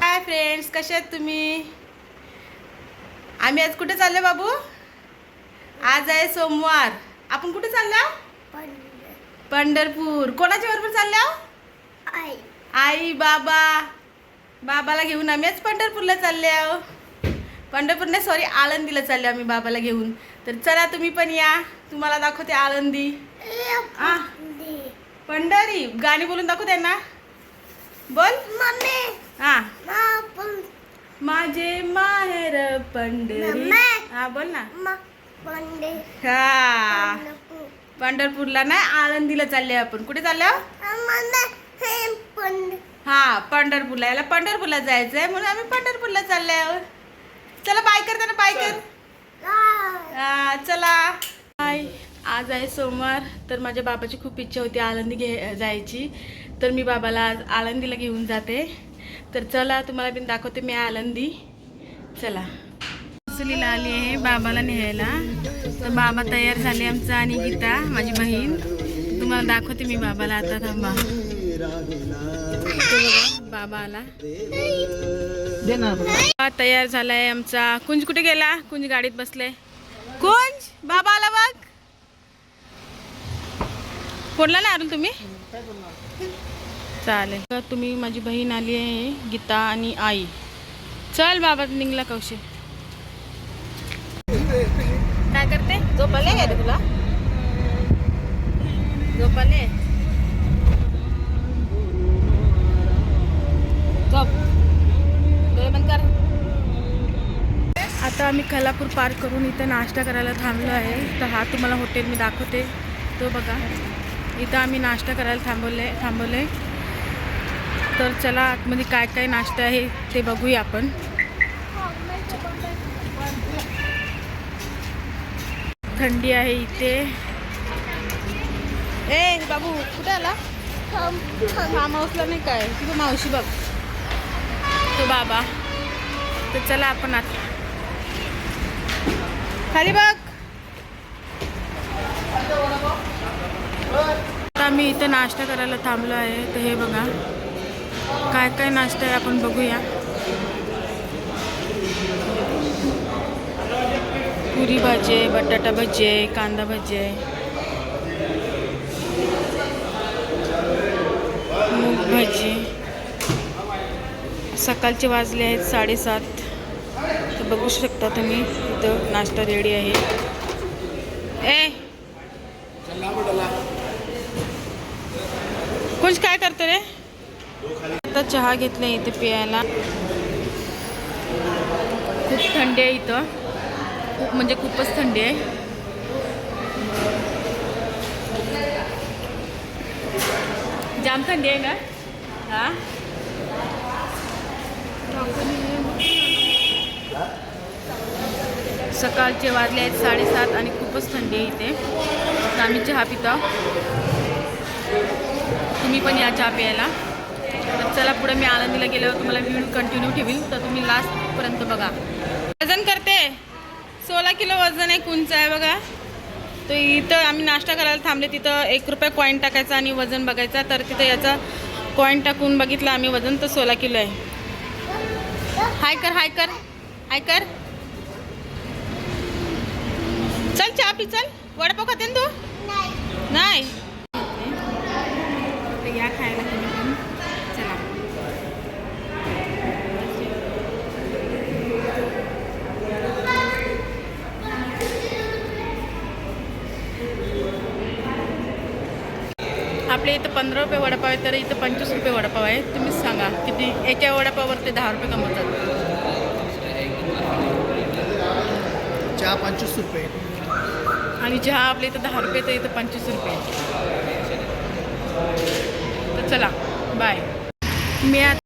Hi friends कसे आहेत तुम्ही? आम्ही आज कुठे चाललो बाबू? आज आहे सोमवार. आपण कुठे चाललो पंढरपूर. कोणाच्या बरोबर चाललो आई बाबा. बाबाला घेऊन आम्ही आज पंढरपूरला चालले आहो पंढरपूर नाही सॉरी आळंदीला चालले आम्ही बाबाला घेऊन. तर चला तुम्ही पण या. तुम्हाला दाखवते आळंदी. पंढरी गाणी बोलून दाखव त्यांना. बोल. हा. माझे माहेर पंढरी. मम्मा. हा बोल ना. हा. पंढरपूरला नाही आळंदीला चालले आपण. कुठे चाललो? हा पंढरपूरला. याला पंढरपूरला जायचंय. म्हणून आम्ही पंढरपूरला चालले चला बाय कर त्यांना बाय कर. हा, चला. हाय आज आहे सोमवार तर माझ्या बाबाची खूप इच्छा होती आळंदी घे जायची. तर मी बाबाला आज आळंदीला घेऊन जाते. तर चला तुम्हाला पण दाखवते मी आळंदी. चला. सुलीला आली आहे बाबाला न्यायला. तर बाबा तयार झाले आमचा आणि गीता माझी बहीण. तुम्हाला दाखवते मी बाबाला आता थांबा. बाबा आला. बाबा तयार झालाय आमचा. कुंज कुठे गेला? कुंज गाडीत बसलाय. कुंज बाबा आला बघ. फोडला ना अरुण तुम्ही? चालेल. तर तुम्ही माझी बहीण आली आहे गीता आणि आई. चल बाबा निघला कौशिक काय करते? झोपाले आहे तुला? झोपाले आता आम्ही खलापूर पार्क करून इथं नाश्ता करायला थांबलो आहे. तर हा तुम्हाला हॉटेल मी दाखवते. तो बघा. इथं आम्ही नाश्ता करायला थांबवले थांबवले तर चला आतमध्ये काय काय नाश्ता आहे ते बघूया आपण. थंडी आहे इथे. ए बाबू कुठे आला? फार्म हाऊसला नाही काय? तिथं मावशी बघ. तो बाबा. तर चला आपण आता. खाली बघ. मी इथं नाश्ता करायला थांबलो आहे. तर हे बघा. काय काय नाश्ता आहे आपण बघूया. पुरी भाजी आहे बटाटा भजी आहे कांदा भजी. आहे मूग भाजी. सकाळचे वाजले आहेत साडेसात. तर बघू शकता तुम्ही इथं नाश्ता रेडी आहे. ए! कुछ काय करते रे? आता चहा घेतला इथे प्यायला. खूप थंडी आहे इथं. खूप म्हणजे खूपच थंडी आहे. जाम थंडी आहे ना? हा? सकाळचे वाजले आहेत साडेसात आणि खूपच थंडी आहे इथे. आम्ही चहा पितो. तुम्ही पण या चहा प्यायला. तर चला पुढे मी आनंदीला गेल्यावर तुम्हाला व्हिडिओ कंटिन्यू ठेवील तर तुम्ही लास्टपर्यंत बघा. वजन करते. सोळा किलो वजन आहे कुंच आहे बघा. तर इथं आम्ही नाश्ता करायला थांबले. तिथं एक रुपया कॉईन टाकायचा आणि वजन बघायचा. तर तिथं याचा कॉईन टाकून बघितलं आम्ही वजन तर सोळा किलो आहे. हाय कर हाय कर हाय कर. चल चहा पी चल. वडापाव खाते ना तू? नाही. या खायला तुम्ही पण चला. आपल्या इथं पंधरा रुपये वडापाव आहे तर इथं पंचवीस रुपये वडापाव आहे. तुम्हीच सांगा किती एका वडापाववर ते दहा रुपये कमवतात. चहा पंचवीस रुपये. आणि चहा आपल्या इथं दहा रुपये तर इथं पंचवीस रुपये. चला बाय मी आता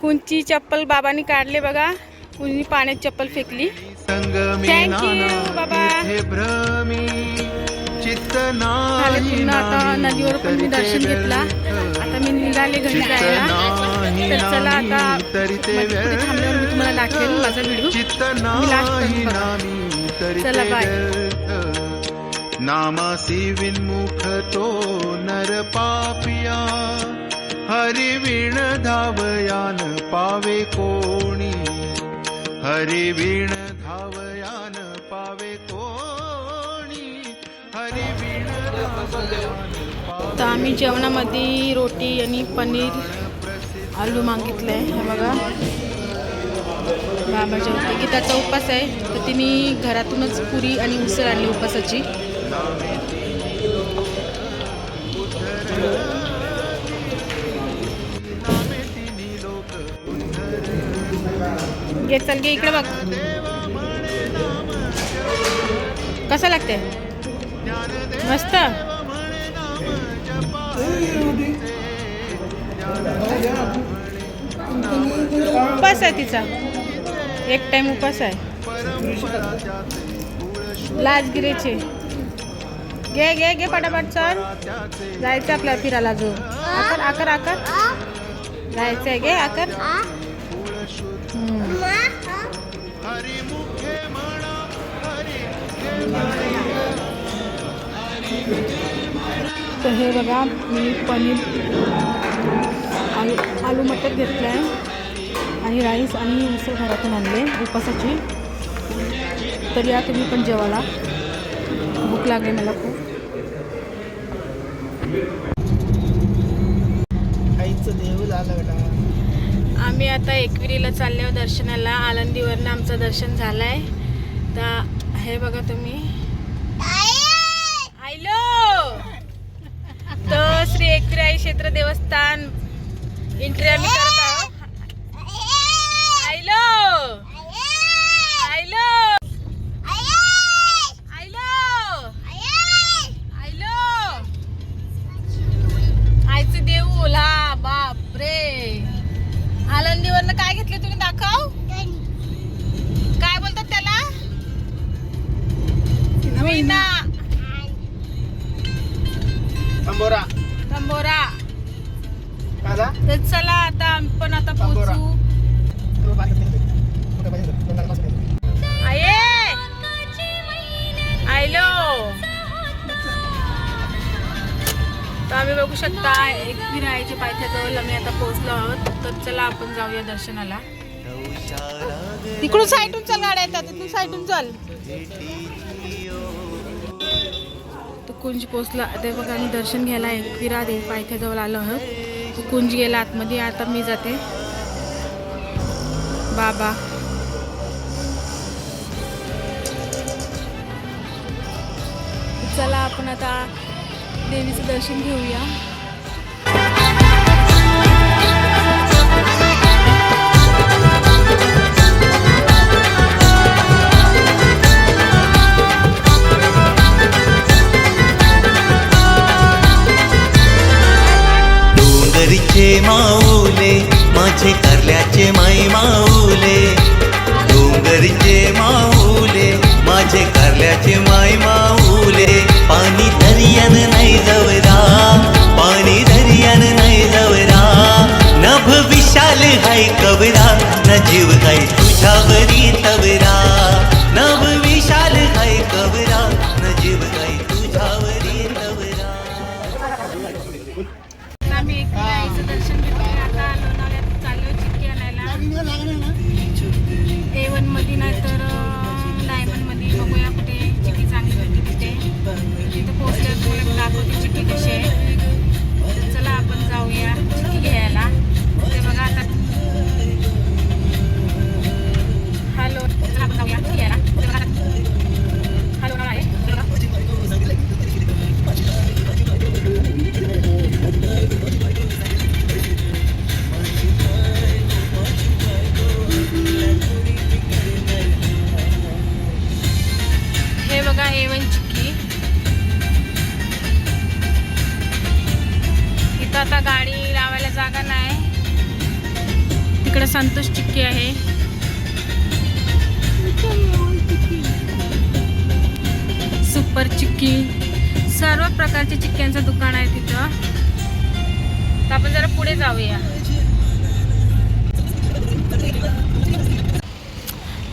कुंची चप्पल बाबांनी काढले बघा. कुणी पाण्यात चप्पल फेकली. Thank you, बाबा. झाले पुन्हा आता नदीवर पण मी दर्शन घेतला. आता मी निघाले घरी जायला. तर चला आता तरी ते थांबल्यावर मी तुम्हाला दाखवेल माझा व्हिडिओ. मी चला बाय नामासी विन्मुख तो नर पापिया. हरि वीण धावयान पावे कोणी? हरि वीण धावयान पावे कोणी? हरि वीण तर आम्ही जेवणामध्ये रोटी आणि पनीर आलू मागितलं आहे हे बघा. बाबा जेवते. की त्याचा उपास आहे. तर तिने घरातूनच पुरी आणि उसळ आणली उपासाची. घे चल घे इकडे बघ. कसं लागते मस्त. उपास आहे तिचा. एक टाइम उपास आहे. लाजगिरीचे. घे घे घे पटापट चल. जायचं आपल्याला फिरायला जो आकर आकर आकर. जायचं आहे घे आकर. तर हे बघा मी पनीर आलू आलू मटर घेतलं आहे आणि राईस आणि मिसळ घरातून आणले उपासाची. तर या तुम्ही पण जेवायला. भूक लागली मला खूप आईचं देव झालं बेटा आम्ही आता एकविरीला चालल्यावर दर्शनाला आळंदीवरनं आमचं दर्शन झालं आहे तर हे बघा तुम्ही. आयलो! तर श्री एकविरी आई क्षेत्र देवस्थान. एंट्री आम्ही दर्शनाला. तिकडून साईडून चल गाड्या येतात तिथून साईडून चल. तो कुंज पोचला ते बघा आणि दर्शन घ्यायला एक विरा देव पायथ्याजवळ आलो आहोत. तो कुंज गेला आतमध्ये आता मी जाते. बाबा. चला आपण आता देवीचं दर्शन घेऊया. डोंगरीचे माऊले माझे करल्याचे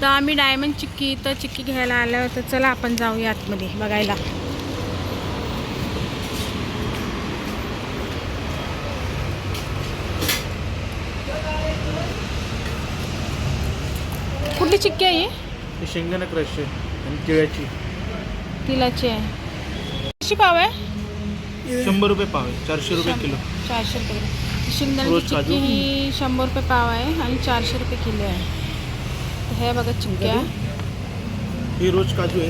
तर आम्ही डायमंड चिक्की इथं चिक्की घ्यायला आलो तर चला आपण जाऊया आतमध्ये बघायला. कुठली चिक्की आहे शेंगदाणा क्रश आहे आणि तिळाची. तिलाची आहे. कशी पाव आहे? शंभर रुपये पाव आहे. चारशे रुपये किलो. चारशे रुपये शेंगदाण्याची चिक्की? ही शंभर रुपये पाव आहे आणि चारशे रुपये किलो आहे. तर हे बघा चिक्क्या ही। रोज काजू आहे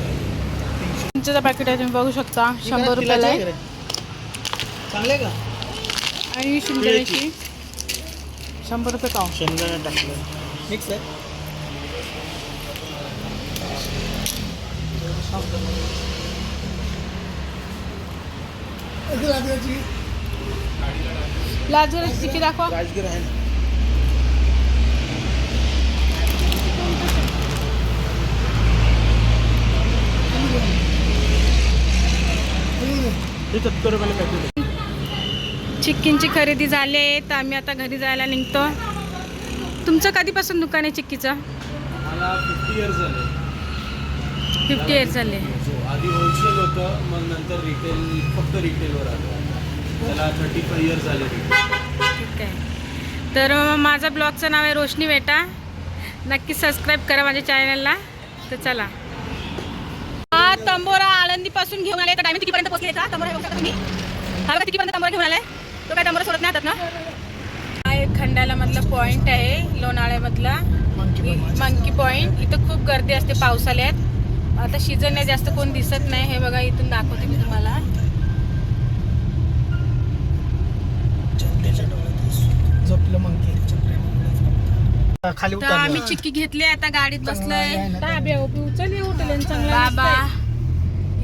चिंचेचं पॅकेट आहे तुम्ही बघू शकता शंभर रुपयाला आहे चांगले का? आणि ही शेंगदाण्याची शंभर रुपये पाव शेंगदाणा टाकलं मिक्स आहे लाजराची चिक्की दाखवा राजगीर आहे चिक्कींची खरेदी झाली आहे तर आम्ही आता घरी जायला निघतो. तुमचं कधीपासून दुकान आहे चिक्कीचं? फिफ्टी इयर्स झाले. फिफ्टी इयर्स झाले. So, आधी होलसेल होतं मग नंतर रिटेल फक्त रिटेलवर आलं. त्याला थर्टी फाय इयर्स झाले retail. ठीक आहे. तर माझा ब्लॉगचं नाव आहे रोशनी वेटा. नक्की सबस्क्राईब करा माझ्या चॅनलला तर चला. हा तंबोरा आळंदीपासून घेऊन आले. तर डायमंड कितीपर्यंत पोहोचले का तंबोरा बघू शकता तुम्ही. हा बघा कितीपर्यंत तंबोरा घेऊन आलाय. तो काय तंबोरा सोडत नाही ना? हा एक खंडाला मधला पॉईंट आहे लोणावळ्यामधला. मंकी पॉईंट इथं खूप गर्दी असते पावसाळ्यात आता सीझन आहे जास्त कोण दिसत नाही. हे बघा इथून दाखवते मी तुम्हाला. खाली आम्ही चिक्की घेतली आता गाडीत बसलोय. बाबा.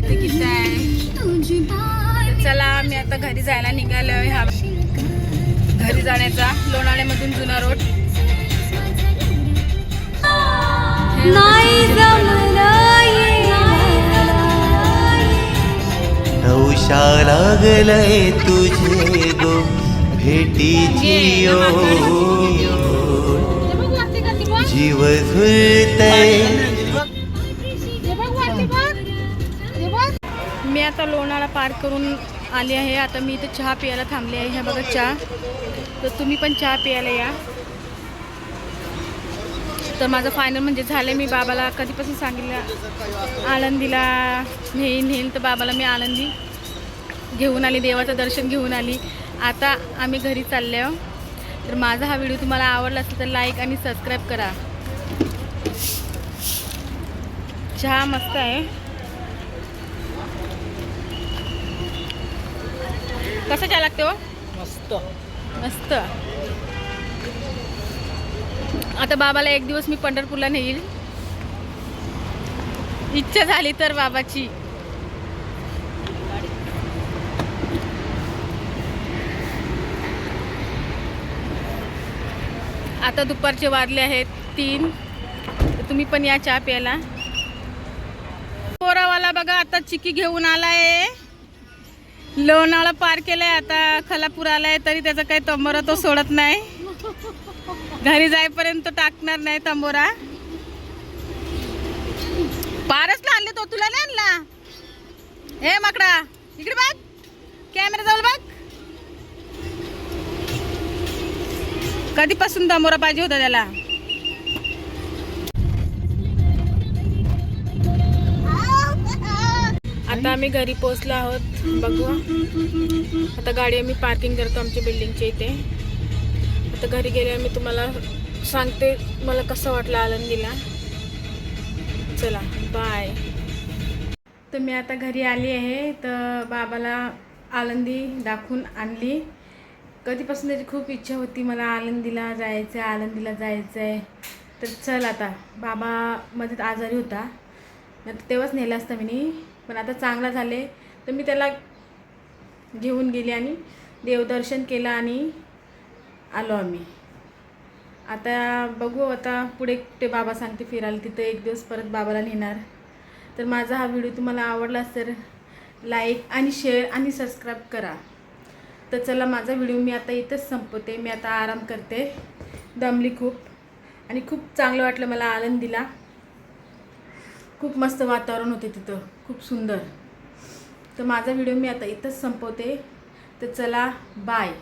इथे किती आहे? चला आम्ही आता घरी जायला निघालोय. हा. घरी जाण्याचा लोणावळ्यामधून जुना रोड. नवशा लागलय तुझे गो भेटीची. जीव झुलतय आता लोणाळा पार करून आले आहे. आता मी इथं चहा प्यायला थांबली आहे. ह्या बघा चहा. तर तुम्ही पण चहा प्यायला या. तर माझं फायनल म्हणजे झालं मी बाबाला कधीपासून सांगितलं? आळंदीला नेईन नेईल तर बाबाला मी आळंदी घेऊन आली. देवाचं दर्शन घेऊन आली. आता आम्ही घरी चालले आहो तर माझा हा व्हिडिओ तुम्हाला आवडला असेल तर लाईक आणि सबस्क्राईब करा. चहा मस्त आहे. कसं चहा लागते हो? मस्त. मस्त. आता बाबाला एक दिवस मी पंढरपूरला नेईल. इच्छा झाली तर बाबाची. आता दुपारचे वाजले आहेत तीन. तुम्ही पण या चहा प्यायला. पोरावाला बघा आता चिकी घेऊन आलाय. लोणावळा पार केलंय आता खलापूर आलाय तरी त्याचा काही तंबोरा तो सोडत नाही. घरी जाईपर्यंत टाकणार नाही तंबोरा. पारच ना आणले तो तुला नाही आणला? हे माकडा इकडे बघ. कॅमेरा जवळ बघ. कधीपासून तंबोरा पाहिजे होता त्याला? आता आम्ही घरी पोहोचलो आहोत. बघू. आता गाडी आम्ही पार्किंग करतो आमच्या बिल्डिंगच्या इथे. आता घरी गेल्यावर मी तुम्हाला सांगते मला कसं वाटलं आनंदीला चला बाय तर मी आता घरी आली आहे. तर बाबाला आनंदी दाखवून आणली. कधीपासून त्याची खूप इच्छा होती मला आनंदीला जायचं आहे आनंदीला जायचं आहे तर चल आता. बाबा मध्ये आजारी होता. नाही तर तेव्हाच नेलं असतं मी. पण आता चांगला झाले. तर मी त्याला घेऊन गेली आणि देवदर्शन केलं आणि आलो आम्ही. आता बघू आता पुढे ते बाबा सांगते फिरायला. तिथं एक दिवस परत बाबाला नेणार. तर माझा हा व्हिडिओ तुम्हाला आवडला तर लाईक आणि शेअर आणि सबस्क्राईब करा. तर चला माझा व्हिडिओ मी आता इथंच संपवते. मी आता आराम करते. दमली खूप. आणि खूप चांगलं वाटलं मला आनंद दिला. खूप मस्त वातावरण होते तिथं. खूप सुंदर. तर माझा व्हिडिओ मी आता इथंच संपवते. तर चला बाय